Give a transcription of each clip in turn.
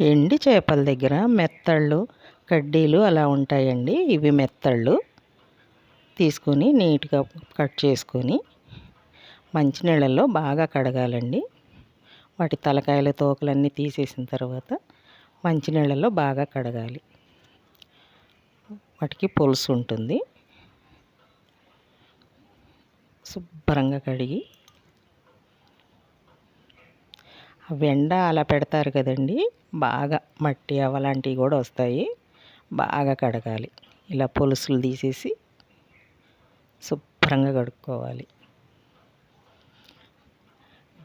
ఎండి చేపల దగ్గర మెత్తళ్ళు కడ్డీలు అలా ఉంటాయండి. ఇవి మెత్తళ్ళు తీసుకొని నీట్గా కట్ చేసుకొని మంచినీళ్ళల్లో బాగా కడగాలండి. వాటి తలకాయల తోకలన్నీ తీసేసిన తర్వాత మంచినీళ్ళల్లో బాగా కడగాలి. వాటికి పులుసు ఉంటుంది. శుభ్రంగా కడిగి వెండ అలా పెడతారు కదండి బాగా మట్టి అవలాంటివి కూడా వస్తాయి. బాగా కడగాలి. ఇలా పులుసులు తీసేసి శుభ్రంగా కడుక్కోవాలి.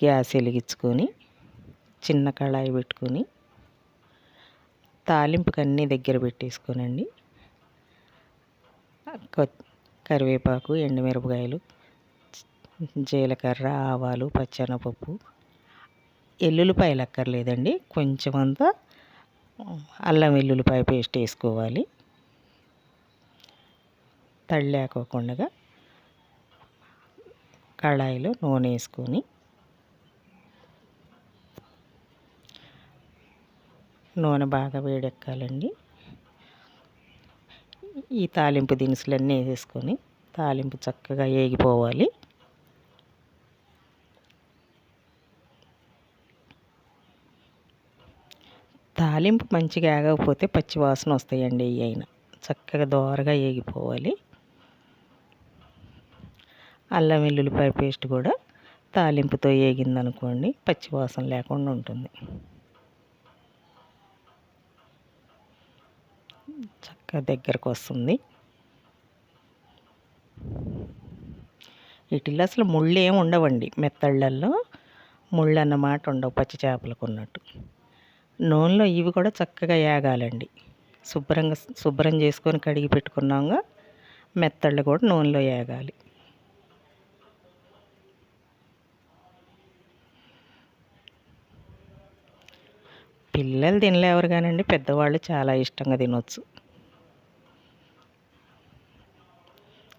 గ్యాస్ వెలిగించుకొని చిన్న కళాయి పెట్టుకొని తాలింపుకి అన్నీ దగ్గర పెట్టేసుకోనండి. కరివేపాకు ఎండుమిరపకాయలు జీలకర్ర ఆవాలు పచ్చెనపప్పు ఎల్లుల్లిపాయలు అక్కర్లేదండి కొంచెం అంతా అల్లం వెల్లుల్లిపాయ పేస్ట్ వేసుకోవాలి. తళ్ళాకోకుండా కళాయిలో నూనె వేసుకొని నూనె బాగా వేడెక్కాలండి. ఈ తాలింపు దినుసులన్నీ వేసేసుకొని తాలింపు చక్కగా వేగిపోవాలి తాలింపు మంచిగా ఆగకపోతే పచ్చివాసన వస్తాయండి ఇవి అయినా. చక్కగా దోరగా ఏగిపోవాలి. అల్లం వెల్లుల్లిపాయ పేస్ట్ కూడా తాలింపుతో ఏగిందనుకోండి పచ్చివాసన లేకుండా ఉంటుంది. చక్కగా దగ్గరకు వస్తుంది. వీటిల్లో అసలు ముళ్ళు ఏమి ఉండవండి. మెత్తళ్ళల్లో ముళ్ళు అన్నమాట ఉండవు పచ్చి చేపలకు ఉన్నట్టు. నూనెలో ఇవి కూడా చక్కగా ఏగాలండి శుభ్రంగా శుభ్రం చేసుకొని కడిగి పెట్టుకున్నాక మెత్తళ్ళు కూడా నూనెలో ఏగాలి పిల్లలు తినలేవరు కానండి పెద్దవాళ్ళు చాలా ఇష్టంగా తినొచ్చు.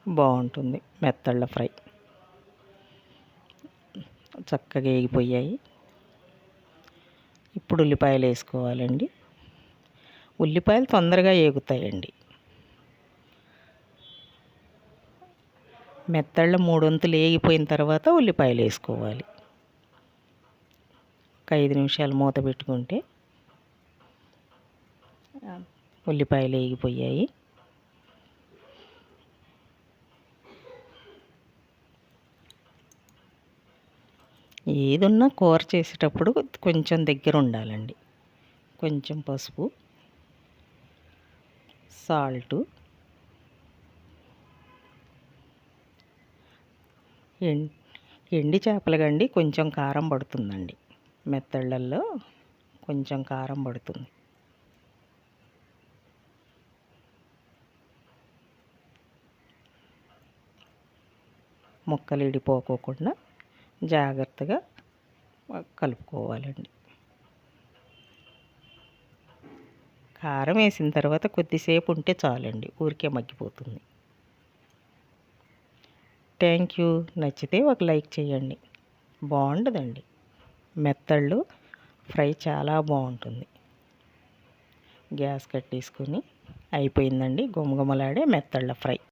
బాగుంటుంది మెత్తళ్ళ ఫ్రై. చక్కగా వేగిపోయాయి. ఇప్పుడు ఉల్లిపాయలు వేసుకోవాలండి. ఉల్లిపాయలు తొందరగా ఏగుతాయండి. మెత్తళ్ళ మూడొంతులు వేగిపోయిన తర్వాత ఉల్లిపాయలు వేసుకోవాలి. ఒక ఐదు నిమిషాలు మూత పెట్టుకుంటే ఉల్లిపాయలు వేగిపోయాయి ఏదున్నా కూర చేసేటప్పుడు కొంచెం దగ్గర ఉండాలండి. కొంచెం పసుపు సాల్టు ఎండి చేపలు కండి కొంచెం కారం పడుతుందండి. మెత్తళ్ళల్లో కొంచెం కారం పడుతుంది. ముక్కలు ఇడిపోకోకుండా జాగ్రత్తగా కలుపుకోవాలండి. కారం వేసిన తర్వాత కొద్దిసేపు ఉంటే చాలండి ఊరికే మగ్గిపోతుంది. థ్యాంక్ యూ నచ్చితే ఒక లైక్ చేయండి. బాగుంటుందండి మెత్తళ్ళు ఫ్రై చాలా బాగుంటుంది. గ్యాస్ కట్టేసుకొని అయిపోయిందండి గుమగుమలాడే మెత్తళ్ళ ఫ్రై.